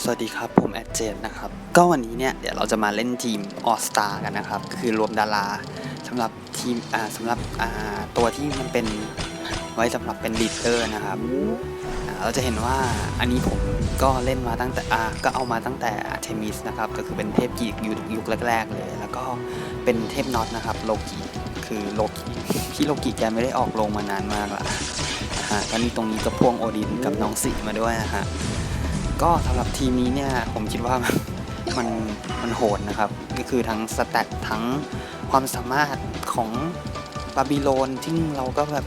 สวัสดีครับ ผมแอดเจนนะครับ ก็วันนี้เนี่ยเดี๋ยวเราจะมาเล่นทีมออสตากันนะครับ คือรวมดาราสำหรับทีมอ่าสำหรับอ่าตัวที่มันเป็นไว้สำหรับเป็นลีดเดอร์นะครับอ่าเราจะเห็นว่าอันนี้ผมก็เล่นมาตั้งแต่อ่าก็เอามาตั้งแต่เทมิสนะครับ ก็คือเป็นเทพกีกยุคยุคแรก ๆ เลย แล้วก็เป็นเทพน็อตนะครับโลกิคือโลกิพี่โลกิแกไม่ได้ออกลงมานานมากละฮะแล้วนี่ตรงนี้ก็พ่วงโอดินกับน้องสีมาด้วยนะฮะ ก็สำหรับทีมนี้เนี่ยผมคิดว่ามันมันโหดนะครับ ก็คือทั้งสแตททั้งความสามารถของบาบิโลนที่เราก็แบบ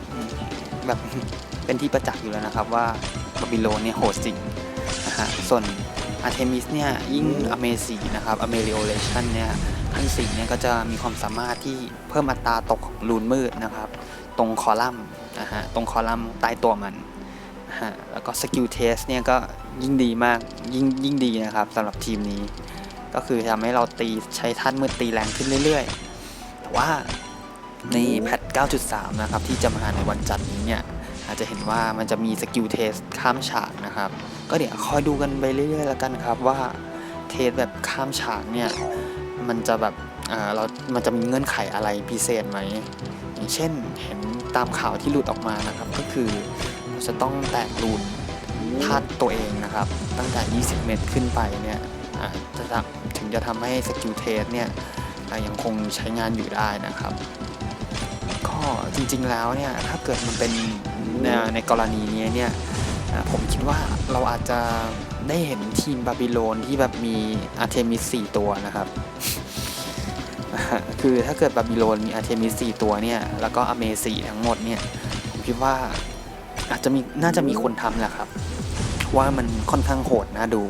แบบเป็นที่ประจักษ์อยู่แล้วนะครับว่าบาบิโลนเนี่ยโหดจริงนะฮะส่วนอาร์เทมิสเนี่ยยิ่งอเมซีนะครับอเมริโอเลชันเนี่ยขั้นสี่เนี่ยก็จะมีความสามารถที่เพิ่มอัตราตกของรูนมืดนะครับ ตรงคอลัมน์นะฮะตรงคอลัมน์ใต้ตัวมันฮะแล้วก็สกิลเทสเนี่ยก็ ยิ่งดีมากยิ่งยิ่งดีนะครับสำหรับทีมนี้ ก็คือทำให้เราตีใช้ท่านมือตีแรงขึ้นเรื่อยๆ แต่ว่าในแพท 9.3 นะครับ ที่จะมาในวันจันทร์นี้เนี่ย อาจจะเห็นว่ามันจะมีสกิลเทสข้ามฉากนะครับ ก็เดี๋ยวคอยดูกันไปเรื่อยๆ แล้วกันครับว่าเทสแบบข้ามฉากเนี่ย มันจะแบบเอ่อเรา มันจะมีเงื่อนไขอะไรพิเศษไหม อย่างเช่นเห็นตามข่าวที่หลุดออกมานะครับ ก็คือจะต้องแตกรูน ธาตุตัวเองนะครับ ตั้งแต่ 20 เมตรขึ้นไปเนี่ยอาจะถึงจะทำให้สกิลเทสเนี่ยยังคงใช้งานอยู่ได้นะครับก็จริงๆแล้วเนี่ยถ้าเกิดมันเป็นในในกรณีนี้เนี่ยผมคิดว่าเราอาจจะได้เห็นทีมบาบิโลนที่แบบมีอาร์เทมิส 4 ตัวนะครับ คือถ้าเกิดบาบิโลนมีอาร์เทมิส 4 ตัวเนี่ย แล้วก็อเมซีทั้งหมดเนี่ย ผมคิดว่า อาจจะมีน่าจะมีคนทำแหละครับ ว่ามันค่อนข้างโหดนะดู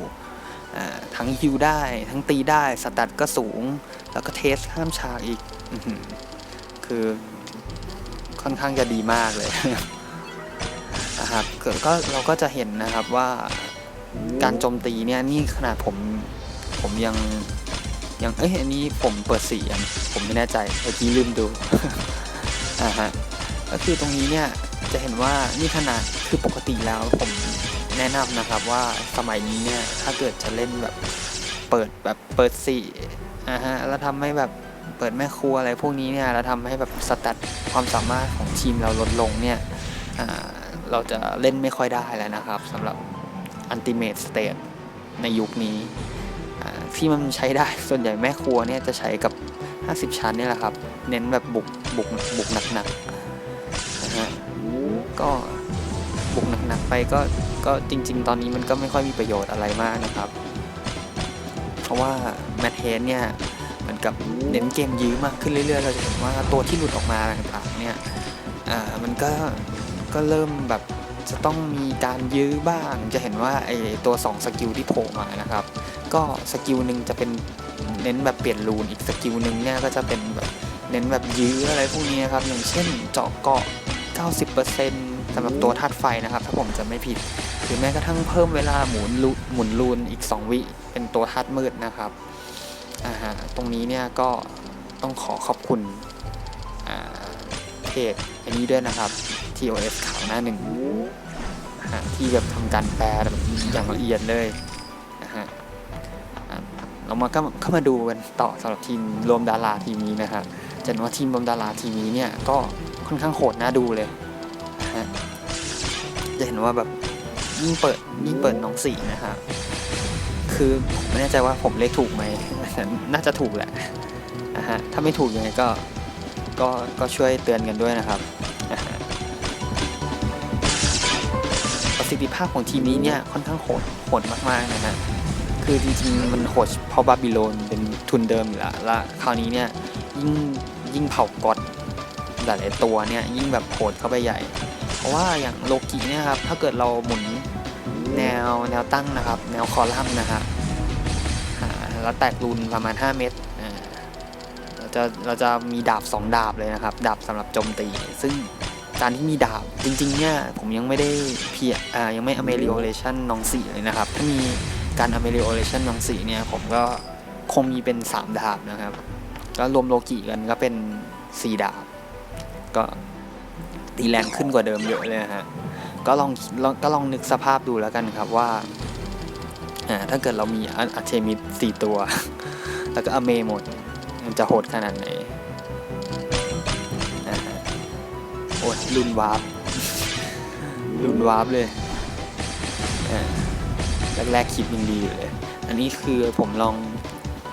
ทั้งฮิวได้ทั้งตีได้สตัดก็สูง แล้วก็เทสข้ามฉากอีกอคือค่อนข้างจะดีมากเลยนะครับก็ก็เราก็จะเห็นนะครับว่าการโจมตีเนี่ยนี่ขนาดผมผมยังยังเอ้ยอันนี้ผมเปิดสียังผมไม่แน่ใจเมื่อกี้ลืมดูอ่าฮะก็คือตรงนี้เนี่ย จะเห็นว่านี่ขนาดคือปกติแล้วผมแนะนำนะครับว่าสมัยนี้เนี่ยถ้าเกิดจะเล่นแบบเปิดแบบเปิดสี่นะฮะแล้วทำให้แบบเปิดแม่ครัวอะไรพวกนี้เนี่ยแล้วทำให้แบบสแตทความสามารถของทีมเราลดลงเนี่ยเราจะเล่นไม่ค่อยได้แล้วนะครับสำหรับ Ultimate State ในยุคนี้ที่มันใช้ได้ส่วนใหญ่แม่ครัวเนี่ยจะใช้กับ 50 ชั้นนี่แหละครับ เน้นแบบบุกบุกบุกหนักๆ ก็บุกหนักๆไปก็ก็จริง ๆ ตอนนี้มันก็ไม่ค่อยมีประโยชน์อะไรมากนะครับ เพราะว่าแมทเทนเนี่ยเหมือนกับเน้นเกมยื้อมากขึ้นเรื่อยๆ เราจะเห็นว่าตัวที่หลุดออกมาต่างๆเนี่ยอ่ามันก็ก็เริ่มแบบจะต้องมีการยื้อบ้าง จะเห็นว่าไอตัว2สกิลที่โผล่มานะครับ ก็สกิลหนึ่งจะเป็นเน้นแบบเปลี่ยนรูนอีกสกิลหนึ่งเนี่ยก็จะเป็นแบบเน้นแบบยื้ออะไรพวกนี้ครับอย่างเช่นเจาะเกาะ 90%สำหรับตัวธาตุไฟนะครับ ถ้าผมจะไม่ผิด หรือแม้กระทั่งเพิ่มเวลาหมุนลูหมุนลูนอีก 2 วิเป็นตัวธาตุมืดนะครับอ่าฮะตรงนี้เนี่ยก็ต้องขอขอบคุณอ่าเพจอันนี้ด้วยนะครับ TOS ข่าวหน้าหนึ่งที่แบบทำการแปลแบบอย่างละเอียดเลยนะฮะเรามาก็เข้ามาดูกันต่อสำหรับทีมรวมดาราทีมนี้นะครับ จะเห็นว่าทีมรวมดาราทีมนี้เนี่ยก็ค่อนข้างโหดน่าดูเลยนะฮะจะเห็นว่าแบบยิ่งเปิดยิ่งเปิดน้องสี่นะครับคือผมไม่แน่ใจว่าผมเลขถูกไหมน่าจะถูกแหละนะฮะถ้าไม่ถูกยังไงก็ก็ก็ช่วยเตือนกันด้วยนะครับประสิทธิภาพของทีมนี้เนี่ยค่อนข้างโหดโหดมากๆนะฮะคือจริงๆมันโหดเพราะบาบิโลนเป็นทุนเดิมอยู่แล้วและคราวนี้เนี่ยยิ่ง ยิ่งเผากอดหลายๆตัวเนี่ยยิ่งแบบโหดเข้าไปใหญ่ เพราะว่าอย่างโลกิเนี่ยครับถ้าเกิดเราหมุนแนวแนวตั้งนะครับ แนวคอลัมน์นะครับแล้วแตกรูนประมาณ 5 เมตรเราจะเราจะมีดาบ 2 ดาบเลยนะครับ ดาบสำหรับโจมตี ซึ่งการที่มีดาบจริงๆเนี่ยผมยังไม่ได้เพียยังไม่ amelioration น้องสีเลยนะครับ ถ้ามีการ amelioration น้องสีเนี่ยผมก็คงมีเป็น 3 ดาบนะครับ ก็รวมโลกิกันก็เป็นสีดาบ ก็ตีแรงขึ้นกว่าเดิมเยอะเลยฮะก็ลองก็ลองนึกสภาพดูแล้วกันครับว่าถ้าเกิดเรามีอาเทมิสสี่ตัว แล้วก็อเมหมด มันจะโหดขนาดไหนโอ้รุนวาร์ปรุนวาร์ปเลยแรกๆคลิปยังดีอยู่เลย อันนี้คือผมลอง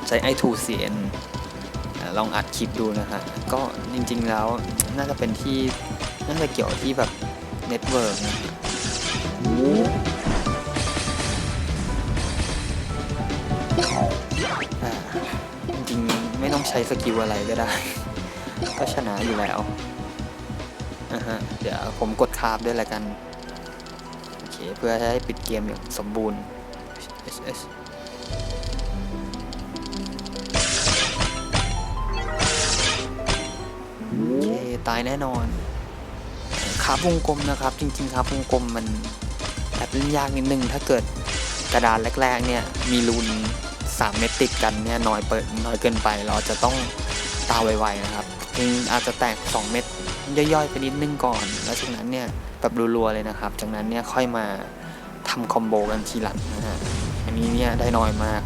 ใช้ i2cn อ่า ลองอัดคลิปดูนะฮะ ก็จริงๆแล้วน่าจะเป็นที่น่าจะเกี่ยวที่แบบเน็ตเวิร์กนะจริงๆไม่ต้องใช้สกิลอะไรก็ได้ ก็ชนะอยู่แล้วอ่าฮะ เดี๋ยวผมกดคาร์บด้วยละกัน โอเค เพื่อให้ปิดเกมอย่างสมบูรณ์ SS ายแน่นอนครับวงกลมนะครับ จริง ๆ ครับวงกลมมันแอบเล่นยากนิดนึงถ้าเกิดกระดานแรก ๆ เนี่ยมีรูน3 เม็ดติดกันเนี่ยน้อยเปิดน้อยเกินไป เราจะต้องตาไวๆนะครับจึงอาจจะแตก 2 เม็ดย่อยๆไปนิดนึงก่อน แล้วจากนั้นเนี่ยแบบรัวๆเลยนะครับ จากนั้นเนี่ยค่อยมาทำคอมโบกันทีหลังนะฮะอันนี้เนี่ยได้น้อยมาก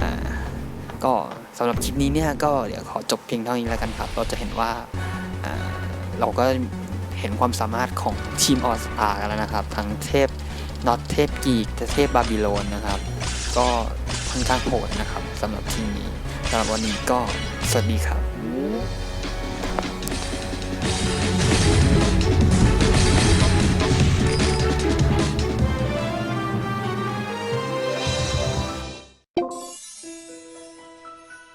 อ่าก็ สำหรับคลิปนี้เนี่ยก็เดี๋ยวขอจบเพียงเท่านี้แล้วกันครับ เราจะเห็นว่าเราก็เห็นความสามารถของทีมออสตากันแล้วนะครับ ทั้งเทพน็อตเทพกีกเทพบาบิโลนนะครับ ก็ค่อนข้างโหดนะครับสำหรับทีมนี้สำหรับวันนี้ก็สวัสดีครับ